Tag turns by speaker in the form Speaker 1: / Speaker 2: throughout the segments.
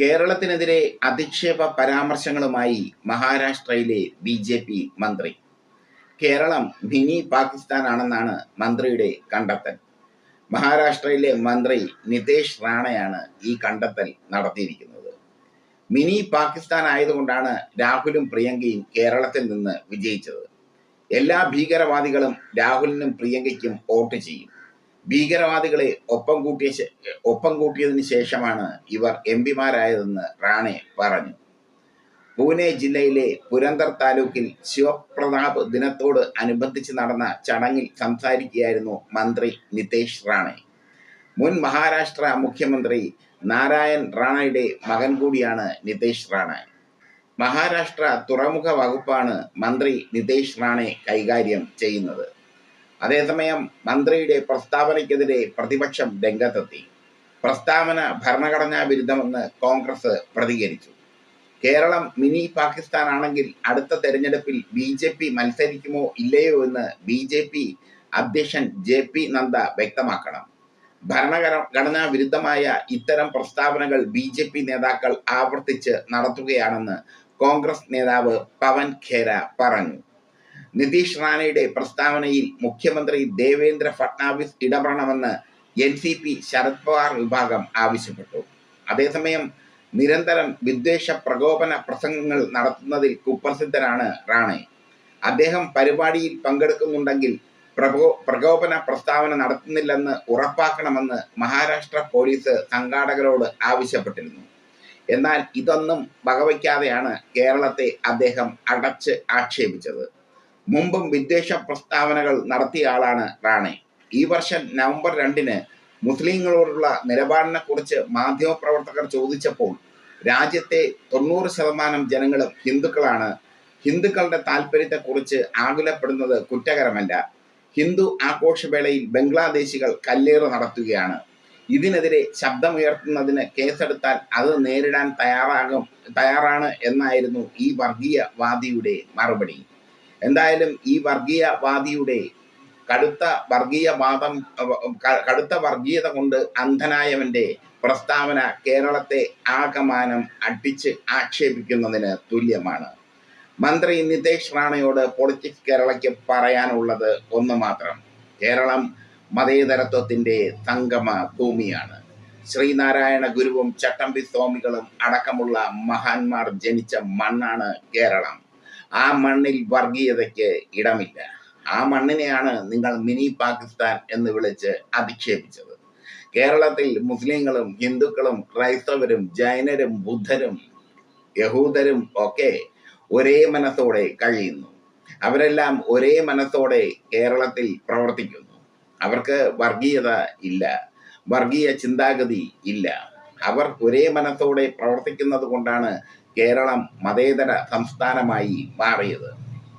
Speaker 1: കേരളത്തിനെതിരെ അധിക്ഷേപ പരാമർശങ്ങളുമായി മഹാരാഷ്ട്രയിലെ B J P മന്ത്രി. Keralam mini പാകിസ്ഥാനാണെന്നാണ് മന്ത്രിയുടെ കണ്ടെത്തൽ. മഹാരാഷ്ട്രയിലെ മന്ത്രി നിതേഷ് റാണയാണ് ഈ കണ്ടെത്തൽ നടത്തിയിരിക്കുന്നത്. മിനി പാകിസ്ഥാൻ ആയതുകൊണ്ടാണ് രാഹുലും പ്രിയങ്കയും കേരളത്തിൽ നിന്ന് വിജയിച്ചത്. എല്ലാ ഭീകരവാദികളും രാഹുലിനും പ്രിയങ്കയ്ക്കും വോട്ട് ചെയ്യും. ഭീകരവാദികളെ ഒപ്പം കൂട്ടിയ ഒപ്പം കൂട്ടിയതിനു ശേഷമാണ് ഇവർ എം പിമാരായതെന്ന് റാണെ പറഞ്ഞു. പൂനെ ജില്ലയിലെ പുരന്തർ താലൂക്കിൽ ശിവപ്രതാപ് ദിനത്തോട് അനുബന്ധിച്ച് നടന്ന ചടങ്ങിൽ സംസാരിക്കുകയായിരുന്നു മന്ത്രി നിതേഷ് റാണെ. മുൻ മഹാരാഷ്ട്ര മുഖ്യമന്ത്രി നാരായൺ റാണയുടെ മകൻ കൂടിയാണ് നിതേഷ് റാണെ. മഹാരാഷ്ട്ര തുറമുഖ വകുപ്പാണ് മന്ത്രി നിതേഷ് റാണെ കൈകാര്യം ചെയ്യുന്നത്. അതേസമയം മന്ത്രിയുടെ പ്രസ്താവനയ്ക്കെതിരെ പ്രതിപക്ഷം രംഗത്തെത്തി. പ്രസ്താവന ഭരണഘടനാ വിരുദ്ധമെന്ന് കോൺഗ്രസ് പ്രതികരിച്ചു. കേരളം മിനി പാകിസ്ഥാൻ ആണെങ്കിൽ അടുത്ത തെരഞ്ഞെടുപ്പിൽ ബി ജെ പി മത്സരിക്കുമോ ഇല്ലയോ എന്ന് ബി ജെ പി അധ്യക്ഷൻ ജെ പി നദ്ദ വ്യക്തമാക്കണം. ഭരണഘടനാ വിരുദ്ധമായ ഇത്തരം പ്രസ്താവനകൾ ബി ജെ പി നേതാക്കൾ ആവർത്തിച്ച് നടത്തുകയാണെന്ന് കോൺഗ്രസ് നേതാവ് പവൻ ഖേര പറഞ്ഞു. നിതീഷ് റാണയുടെ പ്രസ്താവനയിൽ മുഖ്യമന്ത്രി ദേവേന്ദ്ര ഫട്നാവിസ് ഇടപെടണമെന്ന് N C P Sharad Pawar വിഭാഗം ആവശ്യപ്പെട്ടു. അതേസമയം നിരന്തരം വിദ്വേഷ പ്രകോപന പ്രസംഗങ്ങൾ നടത്തുന്നതിൽ കുപ്രസിദ്ധനാണ് റാണെ. അദ്ദേഹം പരിപാടിയിൽ പങ്കെടുക്കുന്നുണ്ടെങ്കിൽ പ്രകോ പ്രകോപന പ്രസ്താവന നടത്തുന്നില്ലെന്ന് ഉറപ്പാക്കണമെന്ന് മഹാരാഷ്ട്ര പോലീസ് സംഘാടകരോട് ആവശ്യപ്പെട്ടിരുന്നു. എന്നാൽ ഇതൊന്നും വകവയ്ക്കാതെയാണ് കേരളത്തെ അദ്ദേഹം അടച്ച് ആക്ഷേപിച്ചത്. മുമ്പും വിദ്വേഷ പ്രസ്താവനകൾ നടത്തിയ ആളാണ് റാണെ. ഈ വർഷം നവംബർ രണ്ടിന് മുസ്ലിങ്ങളോടുള്ള നിലപാടിനെ കുറിച്ച് മാധ്യമപ്രവർത്തകർ ചോദിച്ചപ്പോൾ രാജ്യത്തെ തൊണ്ണൂറ് ശതമാനം ജനങ്ങളും ഹിന്ദുക്കളാണ്. ഹിന്ദുക്കളുടെ താല്പര്യത്തെക്കുറിച്ച് ആകുലപ്പെടുന്നത് കുറ്റകരമല്ല. ഹിന്ദു ആഘോഷവേളയിൽ ബംഗ്ലാദേശികൾ കല്ലേറ് നടത്തുകയാണ്. ഇതിനെതിരെ ശബ്ദമുയർത്തുന്നതിന് കേസെടുത്താൽ അത് നേരിടാൻ തയ്യാറാകും തയ്യാറാണ് എന്നായിരുന്നു ഈ വർഗീയവാദിയുടെ മറുപടി. എന്തായാലും ഈ വർഗീയവാദിയുടെ കടുത്ത വർഗീയവാദം കടുത്ത വർഗീയത കൊണ്ട് അന്ധനായവന്റെ പ്രസ്താവന കേരളത്തെ ആകമാനം അടിച്ച് ആക്ഷേപിക്കുന്നതിന് തുല്യമാണ്. മന്ത്രി നിതേഷ് റാണയോട് പൊളിറ്റിക്സ് കേരളയ്ക്ക് പറയാനുള്ളത് ഒന്ന് മാത്രം. കേരളം മതേതരത്വത്തിന്റെ സംഗമ ഭൂമിയാണ്. ശ്രീനാരായണ ഗുരുവും ചട്ടമ്പി സ്വാമികളും അടക്കമുള്ള മഹാന്മാർ ജനിച്ച മണ്ണാണ് കേരളം. ആ മണ്ണിൽ വർഗീയതയ്ക്ക് ഇടമില്ല. ആ മണ്ണിനെയാണ് നിങ്ങൾ മിനി പാകിസ്ഥാൻ എന്ന് വിളിച്ച് അധിക്ഷേപിച്ചത്. കേരളത്തിൽ മുസ്ലിങ്ങളും ഹിന്ദുക്കളും ക്രൈസ്തവരും ജൈനരും ബുദ്ധരും യഹൂദരും ഒക്കെ ഒരേ മനസ്സോടെ കഴിയുന്നു. അവരെല്ലാം ഒരേ മനസ്സോടെ കേരളത്തിൽ പ്രവർത്തിക്കുന്നു. അവർക്ക് വർഗീയത ഇല്ല. വർഗീയ ചിന്താഗതി ഇല്ല. അവർ ഒരേ മനസ്സോടെ പ്രവർത്തിക്കുന്നത് കൊണ്ടാണ് കേരളം മതേതര സംസ്ഥാനമായി മാറിയത്.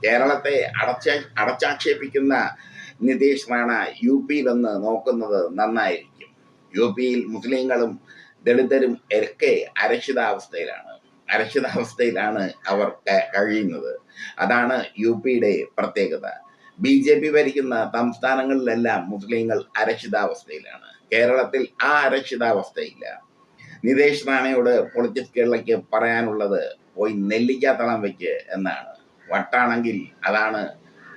Speaker 1: കേരളത്തെ അടച്ച അടച്ചാക്ഷേപിക്കുന്ന നിതീഷ് റാണ യു പിയിലൊന്ന് നോക്കുന്നത് നന്നായിരിക്കും. യു പിയിൽ മുസ്ലിങ്ങളും ദളിതരും ഒക്കെ അരക്ഷിതാവസ്ഥയിലാണ്. അരക്ഷിതാവസ്ഥയിലാണ് അവർ കഴിയുന്നത്. അതാണ് യു പിയുടെ പ്രത്യേകത. ബി ജെ പി ഭരിക്കുന്ന സംസ്ഥാനങ്ങളിലെല്ലാം മുസ്ലിങ്ങൾ അരക്ഷിതാവസ്ഥയിലാണ്. കേരളത്തിൽ ആ അരക്ഷിതാവസ്ഥയില്ല. നിതേഷ് റാണയോട് പൊളിറ്റിക്സ് കേരളയ്ക്ക് പറയാനുള്ളത് പോയി നെല്ലിക്ക തളം വെക്ക് എന്നാണ്. വട്ടാണെങ്കിൽ അതാണ്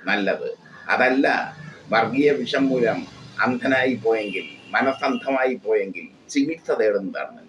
Speaker 1: നല്ലത്. അതല്ല വർഗീയ വിഷം മൂലം അന്ധനായി പോയെങ്കിൽ മനസ്സന്ധമായി പോയെങ്കിൽ ചികിത്സ തേടുന്നതാണ്